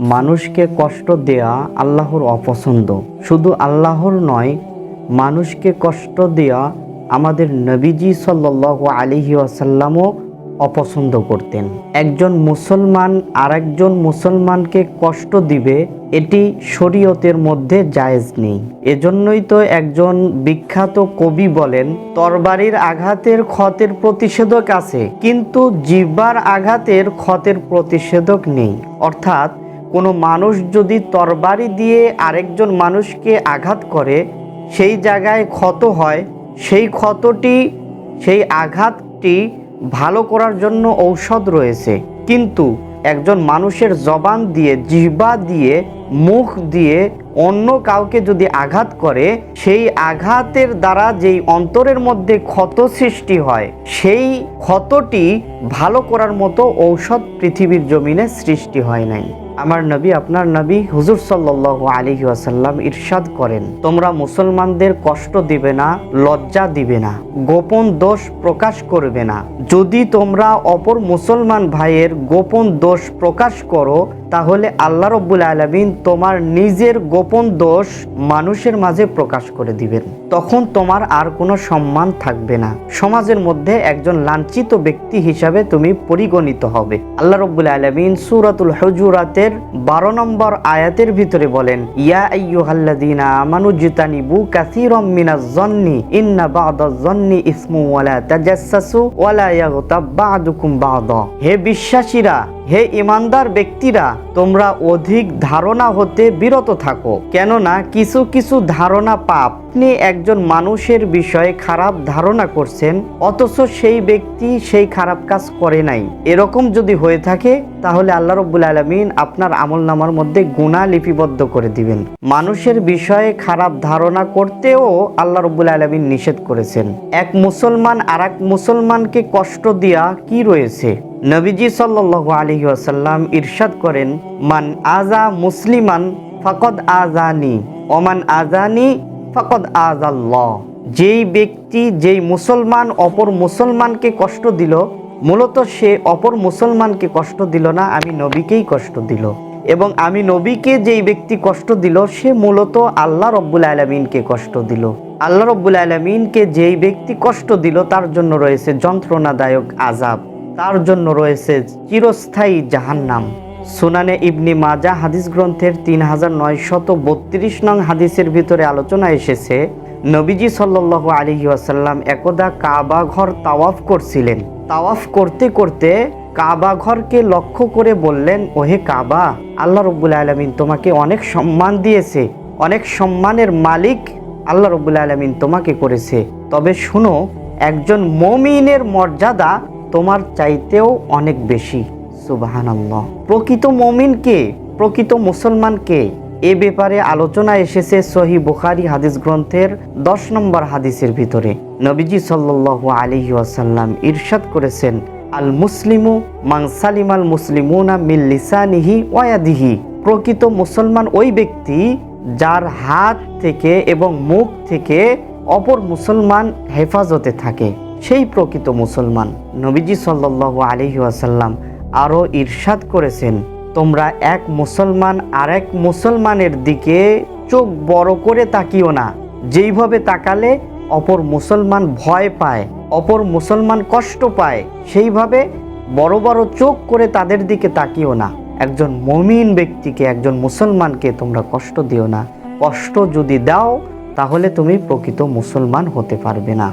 মানুষকে কষ্ট দেয়া আল্লাহর অপছন্দ। শুধু আল্লাহর নয়, মানুষকে কষ্ট দেয়া আমাদের নবীজি সাল্লাহ আলিহি আসাল্লামও অপছন্দ করতেন। একজন মুসলমান আর একজন মুসলমানকে কষ্ট দিবে, এটি শরীয়তের মধ্যে জায়েজ নেই। এজন্যই তো একজন বিখ্যাত কবি বলেন, তরবারির আঘাতের ক্ষতের প্রতিষেধক আছে, কিন্তু জিহ্বার আঘাতের ক্ষতের প্রতিষেধক নেই। অর্থাৎ কোনো মানুষ যদি তরবারি দিয়ে আরেকজন মানুষকে আঘাত করে, সেই জায়গায় ক্ষত হয়, সেই ক্ষতটি, সেই আঘাতটি ভালো করার জন্য ঔষধ রয়েছে। কিন্তু একজন মানুষের জবান দিয়ে, জিহ্বা দিয়ে, মুখ দিয়ে অন্য কাউকে যদি আঘাত করে, সেই আঘাতের দ্বারা যেই অন্তরের মধ্যে ক্ষত সৃষ্টি হয়, সেই ক্ষতটি ভালো করার মতো ঔষধ পৃথিবীর জমিনে সৃষ্টি হয় নাই। আমার নবী, আপনার নবী হুজুর সাল্লাহ আলী আসাল্লাম ইরশাদ করেন। তোমরা মুসলমানদের কষ্ট দিবে না, লজ্জা দিবে না, গোপন দোষ প্রকাশ করবে না। যদি তোমরা অপর মুসলমান ভাইয়ের গোপন দোষ প্রকাশ করো তাহলে আল্লাহ রব্বুল আলমিন তোমার নিজের গোপন দোষ মানুষের মাঝে প্রকাশ করে দিবেন। তখন তোমার আর কোনো সম্মান থাকবে না। সমাজের মধ্যে একজন লাঞ্ছিত ব্যক্তি হিসাবে তুমি পরিগণিত হবে। আল্লাহ রব্বুল আলমিন সুরাতুল হজুরাতের বারো নম্বর আয়াতের ভিতরে বলেন, ইয়া আইয়ুহাল্লাযীনা আমানু জিতানিবু কাসীরাম মিনাজ জন্নি ইন্না বা'দাজ জন্নি ইসমু ওয়ালা তাজাসসাসু ওয়ালা ইয়াগতাব বা'দুকুম বা'দা। হে বিশ্বাসীরা হে ইমানদার ব্যক্তিরা তোমরা অধিক ধারণা হতে বিরত থাকো কেননা কিছু কিছু ধারণা পাপ। আপনি একজন মানুষের বিষয়ে খারাপ ধারণা করছেন, অথচ সেই ব্যক্তি সেই খারাপ কাজ করে নাই। এরকম যদি হয়ে থাকে, তাহলে আল্লাহ রব্বুল আলমিন আপনার আমল নামার মধ্যে গুণা লিপিবদ্ধ করে দিবেন। মানুষের বিষয়ে খারাপ ধারণা করতেও আল্লাহ রব্বুল আলমিন নিষেধ করেছেন। এক মুসলমান আর এক মুসলমানকে কষ্ট দেয়া কি রয়েছে? নবীজি সাল্লাহ আলহি আসাল্লাম ইরশাদ করেন, মান আজা মুসলিমান, ফকদ আজানি ওমান আজানি যেই ব্যক্তি, যেই মুসলমান অপর মুসলমানকে কষ্ট দিল, মূলত সে অপর মুসলমানকে কষ্ট দিল না, আমি নবীকেই কষ্ট দিল। এবং আমি নবীকে যেই ব্যক্তি কষ্ট দিল, সে মূলত আল্লাহ রব্বুল আলমিনকে কষ্ট দিল। আল্লাহ রব্বুল আলমিনকে যেই ব্যক্তি কষ্ট দিল, তার জন্য রয়েছে যন্ত্রণাদায়ক আজাব তার জন্য রয়েছে চিরস্থায়ী জাহান্নাম। সুনানে ইবনি মাজা হাদিস গ্রন্থের তিন হাজার নয়শত বত্রিশ নং হাদিসের ভিতরে আলোচনা এসেছে, নবীজি সাল্লাহ আলহি আসাল্লাম একদা কাবা ঘর তাওয়াফ করছিলেন। তাওয়াফ করতে করতে কাবা ঘরকে লক্ষ্য করে বললেন, ওহে কাবা, আল্লাহ রব্বুল আলমিন তোমাকে অনেক সম্মান দিয়েছে, অনেক সম্মানের মালিক আল্লাহ রব্বুল আলমিন তোমাকে করেছে। তবে শুনো, একজন মমিনের মর্যাদা তোমার চাইতেও অনেক বেশি। সুবাহানাল্লাহ। প্রকৃত মমিনকে প্রকৃত মুসলমানকে এ ব্যাপারে আলোচনা এসেছে সহি বুখারি হাদিস গ্রন্থের দশ নম্বর হাদিসের ভিতরে। নবীজি সাল্লাহ আলিহি ওয়াসাল্লাম ইরশাদ করেছেন আল মুসলিমু মাংসালিম আল মুসলিমুনা মিল্লিসানিহি ওয়াদিহি প্রকৃত মুসলমান ওই ব্যক্তি যার হাত থেকে এবং মুখ থেকে অপর মুসলমান হেফাজতে থাকে, সেই প্রকৃত মুসলমান। নবীজি সাল্লাহ আলহি আসাল্লাম আরও ঈর্ষাদ করেছেন। তোমরা এক মুসলমান আর এক মুসলমানের দিকে চোখ বড় করে তাকিও না। যেইভাবে তাকালে অপর মুসলমান ভয় পায়, অপর মুসলমান কষ্ট পায়, সেইভাবে বড় বড় চোখ করে তাদের দিকে তাকিও না। একজন মমিন ব্যক্তিকে, একজন মুসলমানকে তোমরা কষ্ট দিও না। কষ্ট যদি দাও, তাহলে তুমি প্রকৃত মুসলমান হতে পারবে না।